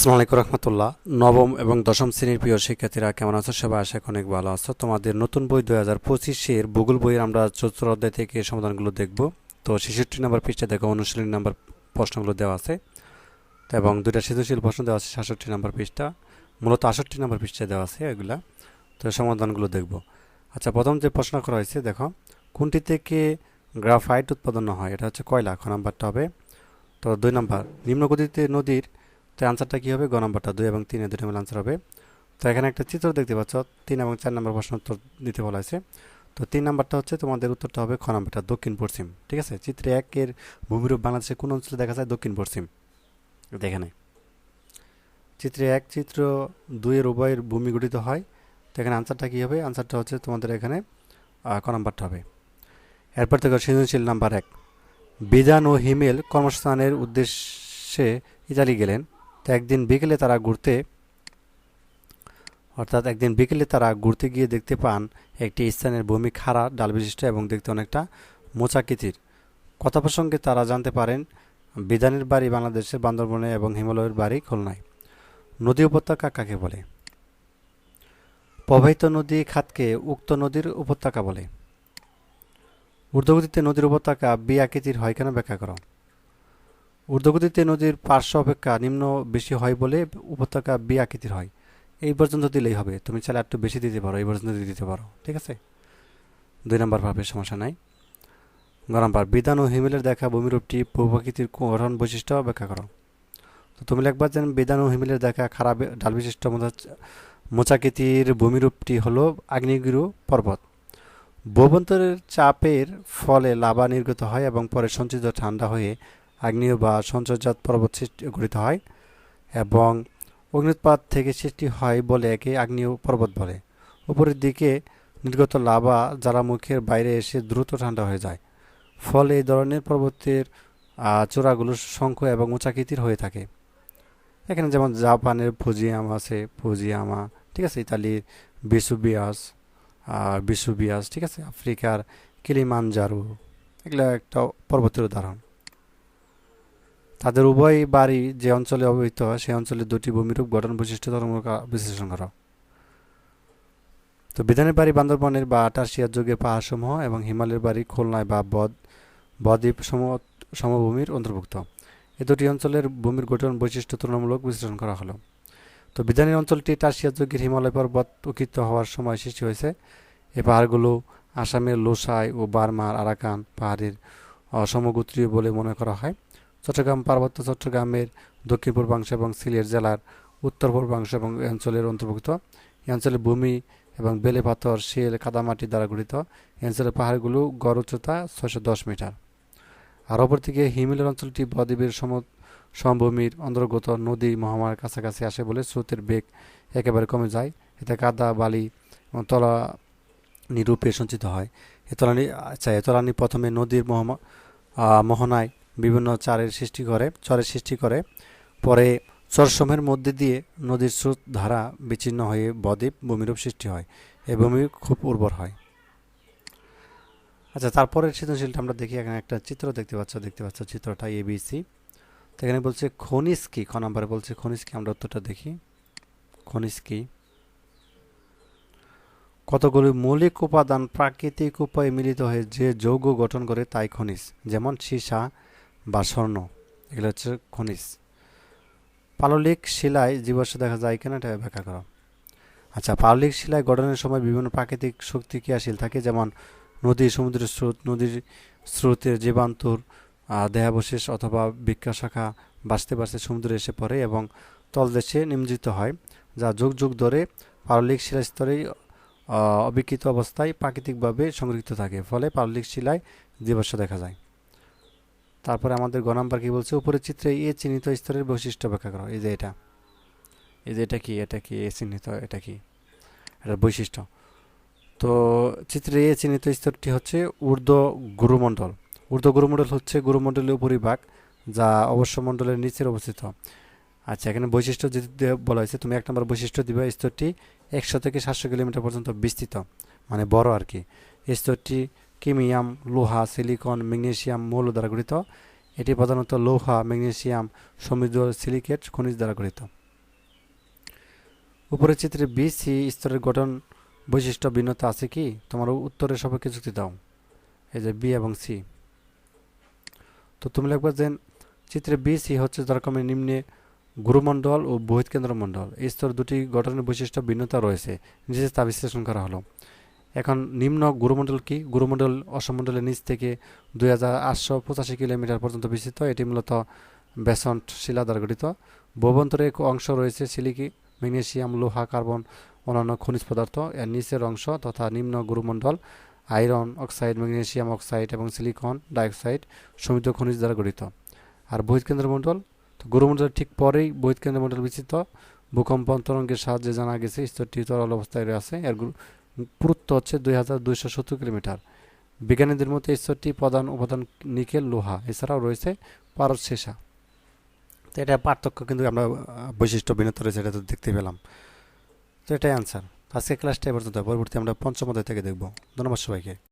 আসসালামু আলাইকুম রহমতুল্লাহ। নবম এবং দশম শ্রেণির প্রিয় শিক্ষার্থীরা কেমন আছো? সবাই আশা অনেক ভালো আছো। তোমাদের নতুন বই দুই হাজার পঁচিশের ভূগোল বইয়ের আমরা চতুর্থ অধ্যায় থেকে সমাধানগুলো দেখব। তো ছেষট্টি নম্বর পৃষ্ঠা দেখো, অনুশীলনী নাম্বার প্রশ্নগুলো দেওয়া আছে এবং দুইটা সৃজনশীল প্রশ্ন দেওয়া আছে সাতষট্টি নম্বর পৃষ্ঠা। মূলত আষট্টি নম্বর পৃষ্ঠায় দেওয়া আছে এগুলা। তো সমাধানগুলো দেখব। আচ্ছা প্রথম যে প্রশ্ন করা হয়েছে, দেখো, কোনটি থেকে গ্রাফাইট উৎপাদন হয়? এটা হচ্ছে কয়লা, খ নাম্বারটা হবে। তো দুই নাম্বার, নিম্নগতিতে নদীর তো অ্যান্সারটা কী হবে? গ নাম্বারটা, দুই এবং তিনে দুটো মিলে আনসার হবে। তো এখানে একটা চিত্র দেখতে পাচ্ছ, তিন এবং চার নম্বর প্রশ্ন উত্তর দিতে বলা হয়েছে। তো তিন নাম্বারটা হচ্ছে তোমাদের উত্তরটা হবে খ নাম্বারটা, দক্ষিণ পশ্চিম, ঠিক আছে? চিত্রে একের ভূমিরূপ বাংলাদেশের কোন অঞ্চলে দেখা যায়? দক্ষিণ পশ্চিম। এখানে। চিত্রে এক চিত্র দুইয়ের উভয়ের ভূমি গঠিত হয়। তো এখানে আনসারটা কী হবে? আনসারটা হচ্ছে তোমাদের এখানে ক নাম্বারটা হবে। এরপর থেকে সৃজনশীল নাম্বার এক। বিজান ও হিমেল কর্মস্থানের উদ্দেশ্যে ইতালি গেলেন। একদিন বিকেলে তারা ঘুরতে, অর্থাৎ একদিন বিকেলে তারা ঘুরতে গিয়ে দেখতে পান একটি স্থানের ভূমি খাড়া, ডাল বিশিষ্ট এবং দেখতে অনেকটা মোচাকৃতির কথা প্রসঙ্গে তারা জানতে পারেন, বিধানের বাড়ি বাংলাদেশের বান্দরবনে এবং হিমালয়ের বাড়ি খুলনায়। নদী উপত্যকা কাকে বলে? প্রবাহিত নদী খাতকে উক্ত নদীর উপত্যকা বলে। ঊর্ধ্বগতিতে নদীর উপত্যকা বি আকৃতির হয় কেন ব্যাখ্যা করো? ঊর্ধ্বগতিতে নদীর পার্শ্ব অপেক্ষা নিম্ন বেশি হয় বলে উপত্যকা বি আকৃতির হয়। এই পর্যন্ত দিলেই হবে। তুমি চাইলে একটু বেশি দিতে পারো, এই পর্যন্ত দিতে পারো। ঠিক আছে? দুই নম্বর ভাবে সমস্যা নাই। গ নম্বর, বিধান ও হিমেলের দেখা ভূমিরূপটি প্রকৃতির গঠন বৈশিষ্ট্য ব্যাখ্যা করো। তো তুমি লিখবা যে বিধান ও হিমেলের দেখা খারাপ ডাল বিশিষ্ট মোচা- মোচাকৃতির ভূমিরূপটি হলো আগ্নেয়গিরি পর্বত। ভূবন্তরের চাপের ফলে লাভা নির্গত হয় এবং পরে সঞ্চিত ঠান্ডা হয়ে আগ্নেয় বা সঞ্চয়জাত পর্বত সৃষ্টি, গঠিত হয় এবং অগ্নুৎপাত থেকে সৃষ্টি হয় বলে একে আগ্নেয় পর্বত বলে। উপরের দিকে নির্গত লাভা যারা মুখের বাইরে এসে দ্রুত ঠান্ডা হয়ে যায়। ফলে এই ধরনের পর্বতের চূড়াগুলো শঙ্খ এবং উঁচাকৃতির হয়ে থাকে। এখানে যেমন জাপানের ফুজিয়ামা আছে, ফুজিয়ামা, ঠিক আছে, ইতালির বিসুবিয়াস বিসুবিয়াস ঠিক আছে, আফ্রিকার কিলিমানজারো, এগুলো একটা পর্বতের উদাহরণ। তাদের উভয় বাড়ি যে অঞ্চলে অবহিত হয়, সেই অঞ্চলে দুটি ভূমিরূপ গঠন বৈশিষ্ট্য ধর্মমূলক বিশ্লেষণ করা। তো বিধানের বাড়ি বান্দরবনের বা আটাশিয়ার যুগের পাহাড়সমূহ এবং হিমালয়ের বাড়ি খুলনায় বা বদ, বদ্বীপ সম সমভূমির অন্তর্ভুক্ত। এ দুটি অঞ্চলের ভূমির গঠন বৈশিষ্ট্য তুলনামূলক বিশ্লেষণ করা হলো। তো বিধানের অঞ্চলটি টার্সিয়া যুগের হিমালয় পর্বত উকিত হওয়ার সময় সৃষ্টি হয়েছে। এই পাহাড়গুলো আসামের লোসাই ও বার্মার আরাকান পাহাড়ের সমগোত্রীয় বলে মনে করা হয়। চট্টগ্রাম পার্বত্য চট্টগ্রামের দক্ষিণ পূর্বাংশ এবং সিলেট জেলার উত্তর পূর্বাংশ এবং অঞ্চলের অন্তর্ভুক্ত। অঞ্চলের ভূমি এবং বেলে পাথর, শিল, কাদামাটি দ্বারা গঠিত। অঞ্চলের পাহাড়গুলো গড় উচ্চতা ছয়শো দশ মিটার। আর অপরদিকে হিমালয়ের অঞ্চলটি বদ্বীপের সম, সমভূমির অন্তর্গত নদী মহামার কাছাকাছি আসে বলে স্রোতের বেগ একেবারে কমে যায়। এতে কাদা, বালি এবং তলা নিরূপে সঞ্চিত হয়। এ তলানি আচ্ছা এ তলানি প্রথমে নদীর মহমা মোহনায় বিভিন্ন চারের সৃষ্টি করে চরের সৃষ্টি করে। পরে চরসমূহের মধ্যে দিয়ে নদীর স্রোত ধারা বিচ্ছিন্ন হয়ে বদ্বীপ ভূমিরূপ সৃষ্টি হয় এই ভূমি খুব উর্বর হয়। আচ্ছা তারপরের সৃজনশীলটা আমরা দেখি। এখানে একটা চিত্র দেখতে পাচ্ছ দেখতে পাচ্ছ চিত্রটা এবিসি তো এখানে বলছে খনিজ কি? খ নাম্বারে বলছে খনিজ কি? আমরা উত্তরটা দেখি। খনিজ কি? কতগুলি মৌলিক উপাদান প্রাকৃতিক উপায়ে মিলিত হয়ে যে যৌগ গঠন করে তাই খনিজ। যেমন সীসা বা স্বর্ণ এগুলো হচ্ছে খনিজ। পাললিক শিলায় জীবাশ্ম দেখা যায় কিনা এটা ব্যাখ্যা করো। আচ্ছা পাললিক শিলায় গঠনের সময় বিভিন্ন প্রাকৃতিক শক্তি ক্রিয়াশীল থাকে যেমন নদী সমুদ্রের স্রোত নদীর স্রোতের জীবান্তর দেহাবশেষ অথবা বৃক্ষা শাখা বাঁচতে বাঁচতে সমুদ্রে এসে পড়ে এবং তলদেশে নিমজ্জিত হয় যা যুগ যুগ ধরে পাললিক শিলা স্তরে আহ, অবিকৃত অবস্থায় প্রাকৃতিকভাবে সংরক্ষিত থাকে। ফলে পাললিক শিলায় জীবাশ্ম দেখা যায়। তারপরে আমাদের গ নাম্বার কি বলছে? উপরের চিত্রে এ চিহ্নিত স্তরের বৈশিষ্ট্য ব্যাখ্যা করো। এই যে এটা। এই যে এটা কি? এটা কি? এ চিহ্নিত, এটা কি? এটার বৈশিষ্ট্য। তো চিত্রে এ চিহ্নিত স্তরটি হচ্ছে ঊর্ধ্ব গুরুমণ্ডল। ঊর্ধ্ব গুরুমণ্ডল হচ্ছে গুরুমণ্ডলের উপরিভাগ যা অবশ্য মণ্ডলের নিচের অবস্থিত। আচ্ছা এখানে বৈশিষ্ট্য যদি বলা হয়েছে, তুমি এক নম্বর বৈশিষ্ট্য দিবে, স্তরটি একশো থেকে সাতশো কিলোমিটার পর্যন্ত বিস্তৃত। মানে বড় আর কি। স্তরটি কিমিয়াম, লোহা, সিলিকন ম্যাগনেশিয়াম মৌল দ্বারা গঠিত। এটি প্রধানত লোহা ম্যাগনেশিয়াম সমৃদ্ধ সিলিকেট খনিজ দ্বারা গঠিত। উপরের চিত্রে বি সি স্তরের গঠন বৈশিষ্ট্য, ভিন্নতা আছে কি? তোমার উত্তরের সপক্ষে যুক্তি দাও। এই যে বি এবং সি তো তুমি লিখবে যে চিত্রে বি সি হচ্ছে যরকমের নিম্নে গুরুমণ্ডল ও বহিত কেন্দ্র মণ্ডল এই স্তর দুটি গঠনের বৈশিষ্ট্য, ভিন্নতা রয়েছে। নিচে তা বিশ্লেষণ করা হলো। এখন নিম্ন গুরুমণ্ডল কি? গুরুমণ্ডল অসমণ্ডলের নিচ থেকে দুই হাজার আটশো পঁচাশি কিলোমিটার পর্যন্ত বিস্তৃত। এটি মূলত বেসন্ট শিলা দ্বারা গঠিত। ভবন্তরে অংশ রয়েছে সিলিকি ম্যাগনেশিয়াম লোহা, কার্বন, অন্যান্য খনিজ পদার্থ। এর নিচের অংশ তথা নিম্ন গুরুমণ্ডল আয়রন, অক্সাইড ম্যাগনেশিয়াম অক্সাইড এবং সিলিকন ডাইঅক্সাইড সমৃদ্ধ খনিজ দ্বারা গঠিত। আর বহিৎকেন্দ্র মণ্ডল তো গুরুমণ্ডলের ঠিক পরেই বহিৎকেন্দ্র মণ্ডল বিস্তৃত। ভূকম্প তরঙ্গের সাহায্যে জানা গেছে স্তরটি তরল অবস্থায় রয়েছে এর পুরুত্ব হচ্ছে দুই হাজার দুইশো সত্তর কিলোমিটার। বিজ্ঞানীদের মধ্যে স্তরটি প্রধান উপাদান নিকেল লোহা, এছাড়াও রয়েছে পারদ তো এটা পার্থক্য কিন্তু আমরা বৈশিষ্ট্য ভিন্নতা রয়েছে এটা তো দেখতে পেলাম। তো এটাই আনসার আজকে ক্লাসটা এ পর্যন্ত, পরবর্তী আমরা পঞ্চম অধ্যায় থেকে দেখব। ধন্যবাদ সবাইকে।